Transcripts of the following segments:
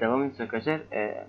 devam ediyoruz arkadaşlar. Ee,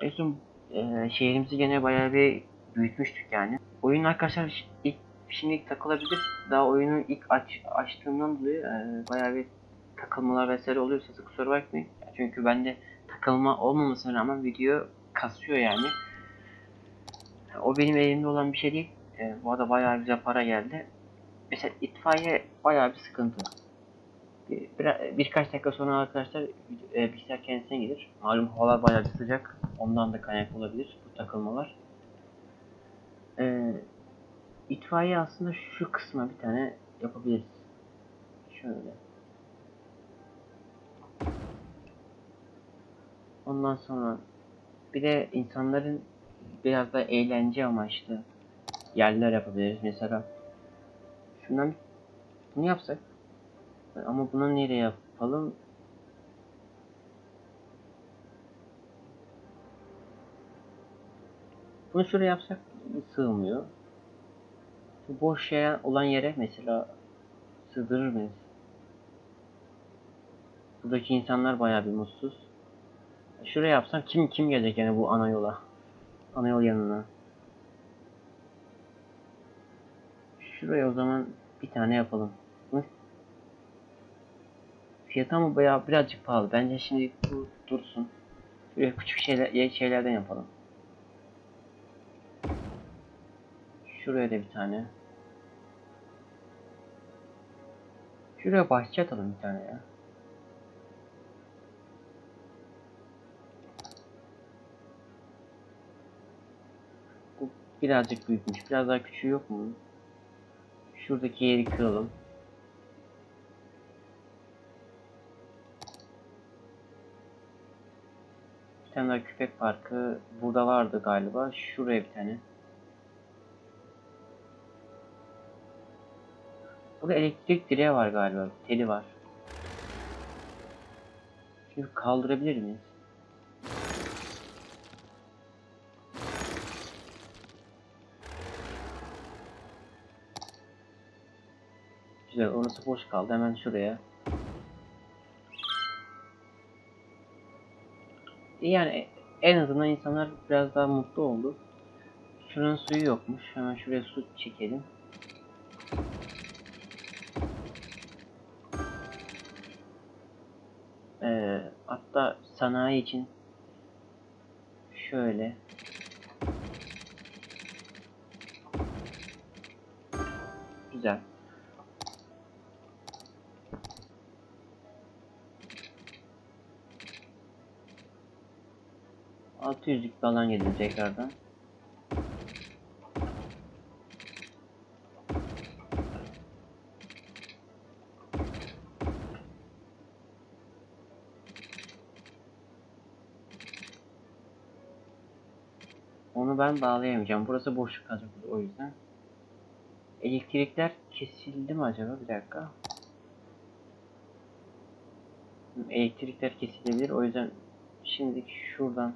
en e, şehrimizi gene bayağı bir büyütmüştük yani. Oyun arkadaşlar ilk şimdilik takılabilir. Daha oyunu ilk aç, açtığımdan dolayı e, bayağı bir takılmalar vesaire oluyorsa kusura bakmayın. Çünkü bende takılma olmamasına rağmen video kasıyor yani. O benim elimde olan bir şey değil. E, bu arada bayağı güzel para geldi. Mesela itfaiye bayağı bir sıkıntı. Bir, bir- birkaç dakika sonra arkadaşlar e, bilgisayar kendisine gelir. Malum havalar bayağı sıcak. Ondan da kaynaklı olabilir bu takılmalar. E, itfaiye aslında şu kısma bir tane yapabiliriz. Şöyle. Ondan sonra bir de insanların biraz da eğlence amaçlı yerler yapabiliriz. Mesela şundan bunu yapsak ama bunu nereye yapalım? Bunu şuraya yapsak sığmıyor. Şu boş yer olan yere mesela sığdırır mıyız? Buradaki insanlar bayağı bir mutsuz. Şuraya yapsam kim kim gelecek yani bu ana yola? Ana yol yanına. Şuraya o zaman bir tane yapalım. Fiyatı ama bayağı birazcık pahalı. Bence şimdi bu dursun. Şuraya küçük şeyler, şeylerden yapalım. Şuraya da bir tane. Şuraya bahçe atalım bir tane ya. Bu birazcık büyükmüş. Biraz daha küçüğü yok mu? Şuradaki yeri kıralım. Tane daha köpek parkı burada vardı galiba. Şuraya bir tane. Burada elektrik direği var galiba. Teli var. Şunu kaldırabilir miyiz? Güzel orası boş kaldı. Hemen şuraya. Yani en azından insanlar biraz daha mutlu oldu. Şuranın suyu yokmuş. Hemen şuraya su çekelim. Ee, hatta sanayi için şöyle güzel. Altı yüzlük bir alan gelir tekrardan. Onu ben bağlayamayacağım. Burası boşluk kalacak o yüzden. Elektrikler kesildi mi acaba? Bir dakika. Elektrikler kesilebilir. O yüzden şimdi şuradan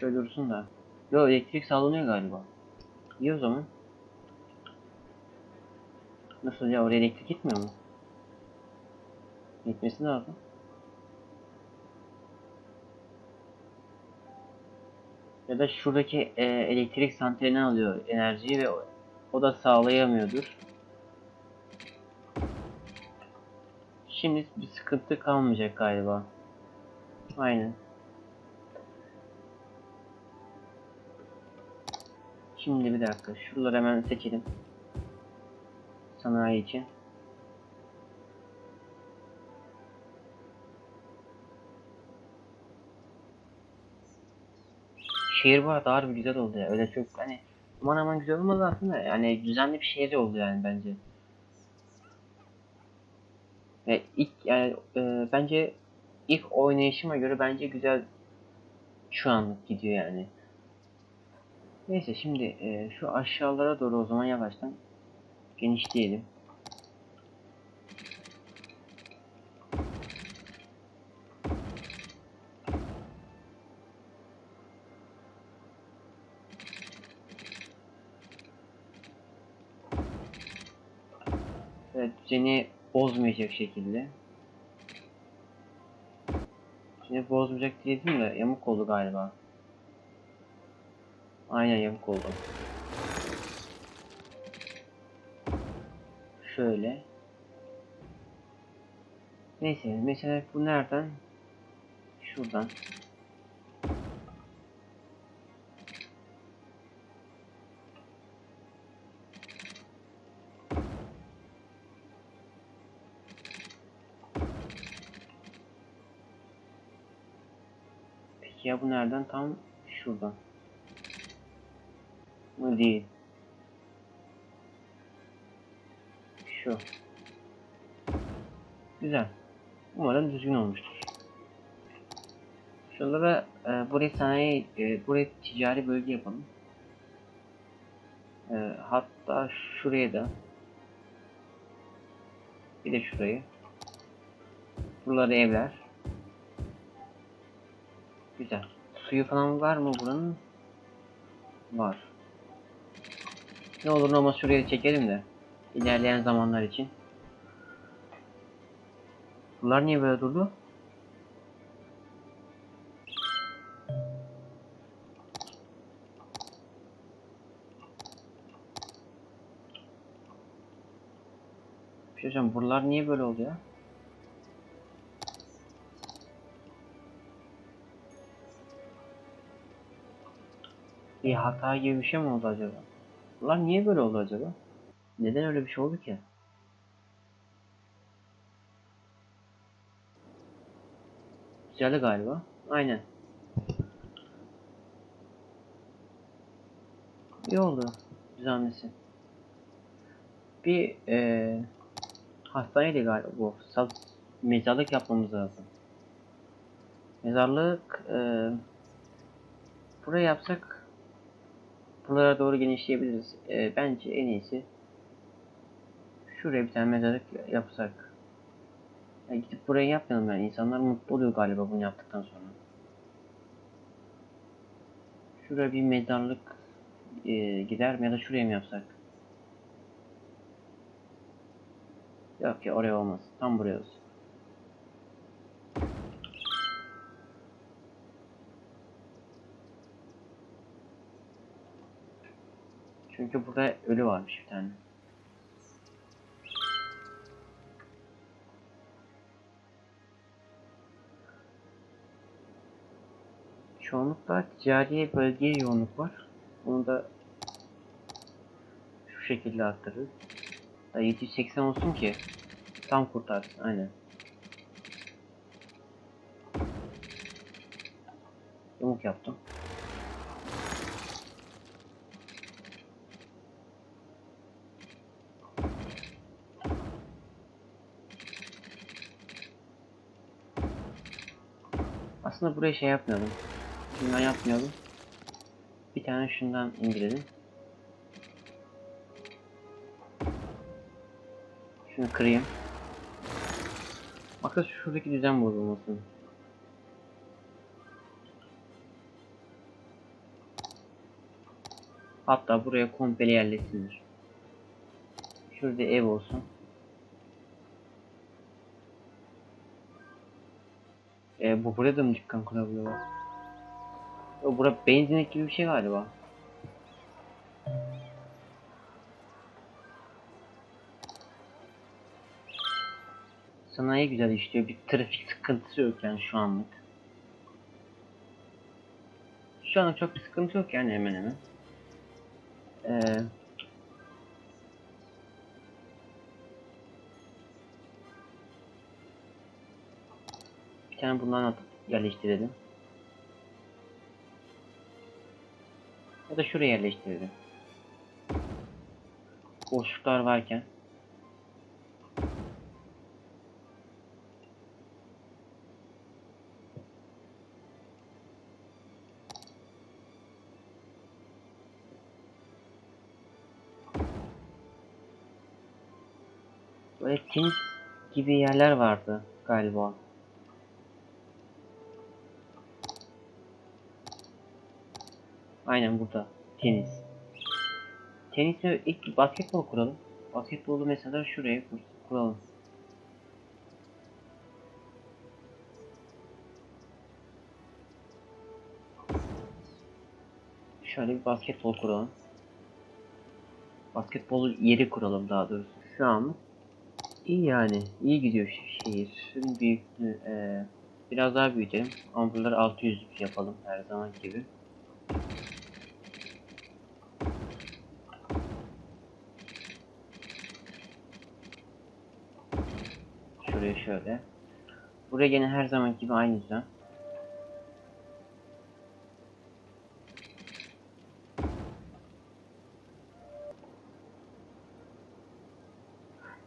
şöyle dursun da. Yo elektrik sağlanıyor galiba. İyi o zaman. Nasıl ya oraya elektrik gitmiyor mu? Gitmesi lazım. Ya da şuradaki e, elektrik santralinden alıyor enerjiyi ve o, o da sağlayamıyordur. Şimdi bir sıkıntı kalmayacak galiba. Aynen. Şimdi bir dakika. Şuraları hemen seçelim. Sanayi için. Şehir var daha bir güzel oldu ya. Öyle çok hani aman aman güzel olmadı aslında. Yani düzenli bir şehir oldu yani bence. Ve ilk yani e, bence ilk oynayışıma göre bence güzel şu anlık gidiyor yani. Neyse şimdi e, şu aşağılara doğru o zaman yavaştan genişleyelim. Evet düzeni bozmayacak şekilde. Şimdi bozmayacak dedim de yamuk oldu galiba. Aynen yamuk oldu. Şöyle. Neyse mesela bu nereden? Şuradan. Peki ya bu nereden? Tam şuradan. Bu değil. Şu. Güzel. Umarım düzgün olmuştur. Şuralara e, burayı sanayi, e, burayı ticari bölge yapalım. E, hatta şuraya da bir de şurayı. Buraları evler. Güzel. Suyu falan var mı buranın? Var. Ne olur ne olmaz şuraya çekelim de. ilerleyen zamanlar için. Bunlar niye böyle durdu? Bir şey söyleyeceğim, buralar niye böyle oluyor? Bir hata gibi bir şey mi oldu acaba? Bunlar niye böyle oldu acaba? Neden öyle bir şey oldu ki? Güzeldi galiba. Aynen. İyi oldu düzenlesi. Bir eee hastaneydi galiba bu. Sal mezarlık yapmamız lazım. Mezarlık eee buraya yapsak buralara doğru genişleyebiliriz. Eee, bence en iyisi şuraya bir tane mezarlık yapsak. Ya gidip buraya yapmayalım yani. İnsanlar mutlu oluyor galiba bunu yaptıktan sonra. Şuraya bir mezarlık e, gider mi ya da şuraya mı yapsak? Yok ya oraya olmaz. Tam buraya olsun. Çünkü burada ölü varmış bir tane. Çoğunlukla ticari bölgeye yoğunluk var. Bunu da şu şekilde arttırırız. Da 780 olsun ki tam kurtarsın. Aynen. Yamuk yaptım. Aslında buraya şey yapmayalım. Şundan yapmayalım. Bir tane şundan indirelim. Şunu kırayım. Bakın şuradaki düzen bozulmasın. Hatta buraya komple yerleşsinler. Şurada ev olsun. E, bu burada mı dükkan kurabiliyorlar? O bura benzinlik gibi bir şey galiba. Sanayi güzel işliyor. Bir trafik sıkıntısı yok yani şu anlık. Şu anlık çok bir sıkıntı yok yani hemen hemen. Ee, tane bundan atıp yerleştirelim. Ya da şuraya yerleştirelim. Boşluklar varken. Böyle tenis gibi yerler vardı galiba. Aynen burada. Tenis. Tenisle ilk basketbol kuralım. Basketbolu mesela şuraya kuralım. Şöyle bir basketbol kuralım. Basketbol yeri kuralım daha doğrusu. Şu an iyi yani. iyi gidiyor şehir. Büyüklüğü e, biraz daha büyütelim. Amberları 600 yapalım her zaman gibi. Şuraya şöyle. Buraya gene her zaman gibi aynı düzen.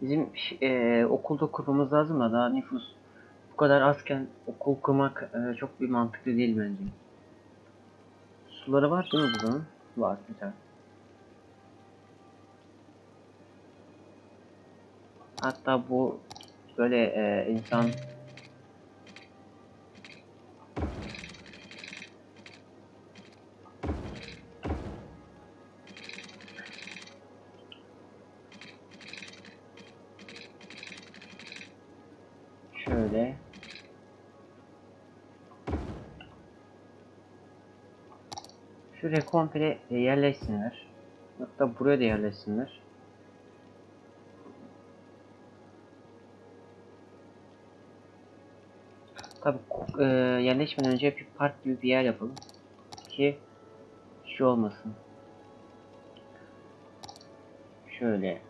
Bizim eee, okulda kurmamız lazım da daha nüfus bu kadar azken okul kurmak eee, çok bir mantıklı değil bence. Suları var değil mi buranın? Var güzel. Hatta bu böyle eee, insan şöyle şuraya komple e, yerleşsinler. Hatta buraya da yerleşsinler. Tabi e, yerleşmeden önce bir park gibi bir yer yapalım ki şu olmasın. Şöyle.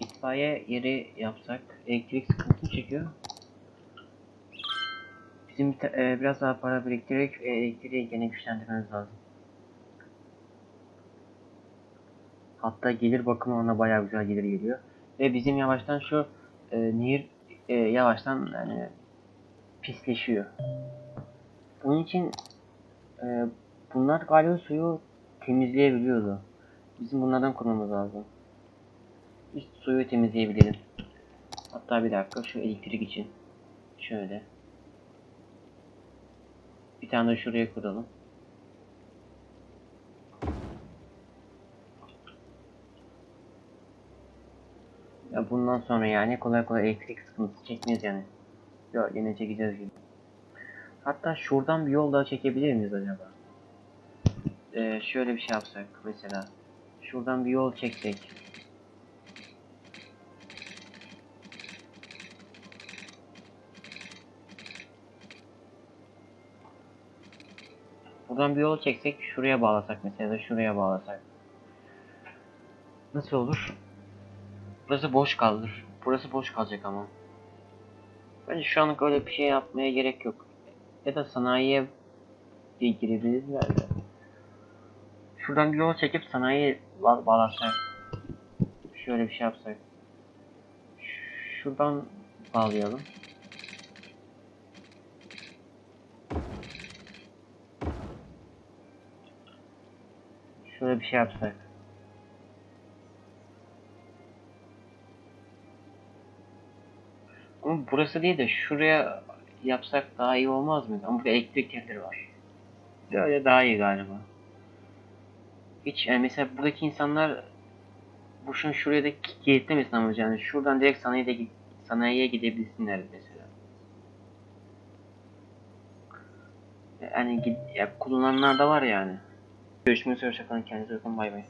İtfaiye yeri yapsak elektrik sıkıntı çekiyor. Bizim e, biraz daha para biriktirerek e, elektriği gene güçlendirmemiz lazım. Hatta gelir bakımına bayağı güzel gelir geliyor. Ve bizim yavaştan şu e, nehir e, yavaştan yani pisleşiyor. Bunun için e, bunlar galiba suyu temizleyebiliyordu. Bizim bunlardan kurmamız lazım. Biz suyu temizleyebilelim. Hatta bir dakika şu elektrik için. Şöyle. Bir tane de şuraya kuralım. Ya bundan sonra yani kolay kolay elektrik sıkıntısı çekmeyiz yani. Yok yine çekeceğiz gibi. Hatta şuradan bir yol daha çekebilir miyiz acaba? Ee, şöyle bir şey yapsak mesela. Şuradan bir yol çeksek. Buradan bir yol çeksek şuraya bağlasak mesela şuraya bağlasak. Nasıl olur? Burası boş kalır. Burası boş kalacak ama. Bence şu anlık öyle bir şey yapmaya gerek yok. Ya da sanayiye diye girebilirler de. Şuradan bir yol çekip sanayiye ba bağlasak. Şöyle bir şey yapsak. Şuradan bağlayalım. Şöyle bir şey yapsak. Ama burası değil de şuraya yapsak daha iyi olmaz mıydı? Ama burada elektrik yerleri var. Böyle daha iyi galiba. Hiç yani mesela buradaki insanlar bu şunu şuraya da kilitlemesin ama yani şuradan direkt sanayiye, de, sanayiye gidebilsinler mesela. Yani ya kullananlar da var yani. Görüşmek üzere hoşçakalın kendinize bakın bay bay.